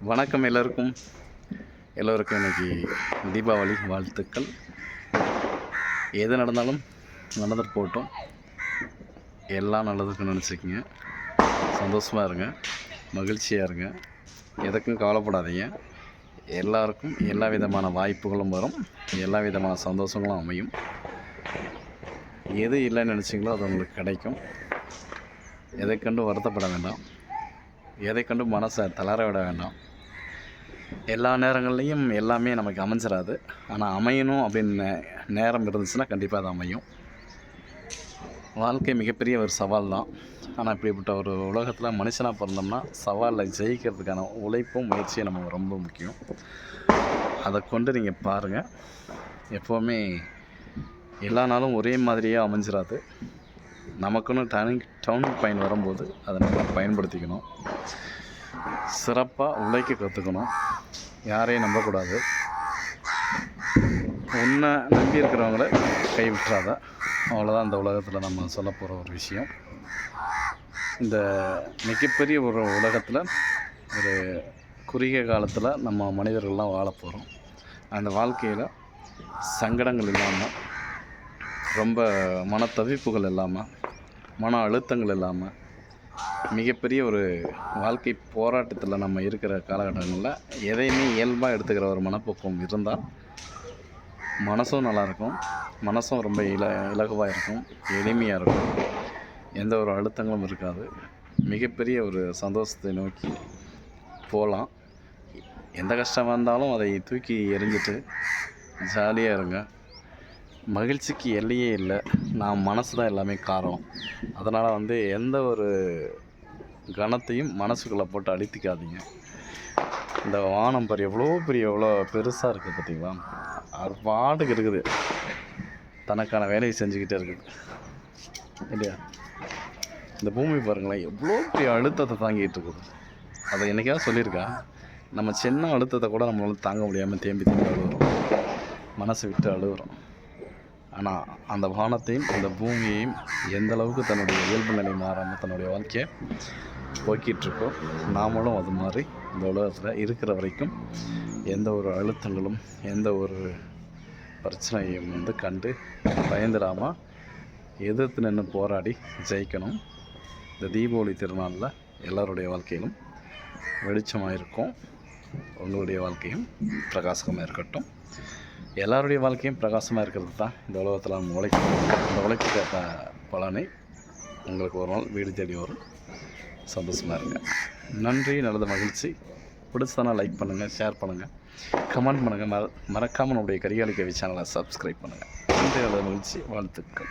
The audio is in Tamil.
வணக்கம் எல்லோருக்கும். எல்லோருக்கும் இன்னைக்கு தீபாவளி வாழ்த்துக்கள். எது நடந்தாலும் நடந்துட்டு போட்டோம் எல்லாம் நல்லதுக்கு நினச்சிக்கங்க. சந்தோஷமாக இருங்க. மகிழ்ச்சியாக இருங்க. எதுக்கும் கவலைப்படாதீங்க. எல்லாருக்கும் எல்லா விதமான வாய்ப்புகளும் வரும். எல்லா விதமான சந்தோஷங்களும் அமையும். எது இல்லைன்னு நினச்சிங்களோ அது உங்களுக்கு கிடைக்கும். எதை கண்டு வருத்தப்பட வேண்டாம். எதை கண்டு மனசை தளர விட வேண்டாம். எல்லா நேரங்கள்லையும் எல்லாமே நமக்கு அமைஞ்சிடாது ஆனால் அமையணும் அப்படின்னு நே- நேரம் இருந்துச்சுன்னா கண்டிப்பாக அது அமையும். வாழ்க்கை மிகப்பெரிய ஒரு சவால் தான். ஆனால் இப்படிப்பட்ட ஒரு உலகத்தில் மனுஷனாக பிறந்தோம்னா சவாலில் ஜெயிக்கிறதுக்கான உழைப்பும் முயற்சியும் நம்ம ரொம்ப முக்கியம். அதை கொண்டு நீங்கள் பாருங்கள் எப்போவுமே எல்லா நாளும் ஒரே மாதிரியே அமைஞ்சிடாது நமக்குன்னு டனி டவுன் பயன் வரும்போது அதை நம்ம பயன்படுத்திக்கணும். சிறப்பாக உழைக்க கற்றுக்கணும் யாரையும் நம்பக்கூடாது. உன்னை நம்பி இருக்கிறவங்கள கைவிட்டுறாத. அவ்வளோதான் இந்த உலகத்தில் நம்ம சொல்ல போகிற ஒரு விஷயம். இந்த மிகப்பெரிய ஒரு உலகத்தில் ஒரு குறுகிய காலத்தில் நம்ம மனிதர்கள்லாம் வாழ போகிறோம் அந்த வாழ்க்கையில் சங்கடங்கள் இல்லாமல் ரொம்ப மனத்தவிப்புகள் இல்லாமல் மன அழுத்தங்கள் இல்லாமல் மிகப்பெரிய ஒரு வாழ்க்கை போராட்டத்தில் நம்ம இருக்கிற காலகட்டங்களில் எதையுமே இயல்பாக எடுத்துக்கிற ஒரு மனப்போக்கம் இருந்தால் மனசும் நல்லாயிருக்கும். மனசும் ரொம்ப இல இலகுவாக இருக்கும். எளிமையாக இருக்கும். எந்த ஒரு அழுத்தங்களும் இருக்காது. மிகப்பெரிய ஒரு சந்தோஷத்தை நோக்கி போகலாம். எந்த கஷ்டம் வந்தாலும் அதை தூக்கி எறிஞ்சிட்டு ஜாலியாக இருங்க. மகிழ்ச்சிக்கு எல்லையே இல்லை. நான் மனசு தான் எல்லாமே காரணம். அதனால் வந்து எந்த ஒரு கணத்தையும் மனசுக்குள்ளே போட்டு அழுத்திக்காதீங்க. இந்த வானம் பாரு எவ்வளோ பெரிய எவ்வளோ பெருசாக இருக்குது பார்த்தீங்களா அது பாட்டுக்கு இருக்குது. தனக்கான வேலையை செஞ்சுக்கிட்டே இருக்குது. இல்லையா? இந்த பூமி பாருங்களேன் எவ்வளோ பெரிய அழுத்தத்தை தாங்கிட்டு இருக்குது. அதை என்னைக்காவது சொல்லியிருக்கா? நம்ம சின்ன அழுத்தத்தை கூட நம்மளால் தாங்க முடியாமல் தேம்பி தேம்பி அழுகுறோம். மனசை விட்டு அழுகுறோம். ஆனால் அந்த வானத்தையும் அந்த பூமியையும் எந்த அளவுக்கு தன்னுடைய இயல்பு நிலை மாறாமல் தன்னுடைய வாழ்க்கையை போக்கிட்டு இருக்கோ நாமளும் அது மாதிரி இந்த உலகத்தில் இருக்கிற வரைக்கும் எந்த ஒரு அழுத்தங்களும் எந்த ஒரு பிரச்சனையும் வந்து கண்டு பயந்துடாமல் எதிர்த்து நின்று போராடி ஜெயிக்கணும். இந்த தீபாவளி திருநாளில் எல்லாருடைய வாழ்க்கையிலும் வெளிச்சமாக இருக்கும் உங்களுடைய வாழ்க்கையும் பிரகாசகமாக இருக்கட்டும் எல்லாருடைய வாழ்க்கையும் பிரகாசமாக இருக்கிறது தான் இந்த உலகத்தில் நம்ம இந்த உழைப்புக்கு பலனை உங்களுக்கு ஒரு நாள் வீடு தேடி வரும். சந்தோஷமாக இருங்க. நன்றி நல்லது மகிழ்ச்சி. பிடிச்சதானா லைக் பண்ணுங்கள் ஷேர் பண்ணுங்கள் கமெண்ட் பண்ணுங்கள் மற மறக்காமல் நம்முடைய கரிகாலிக்கவி சேனலை சப்ஸ்கிரைப் பண்ணுங்கள் நன்றி நல்லது மகிழ்ச்சி. வாழ்த்துக்கள்.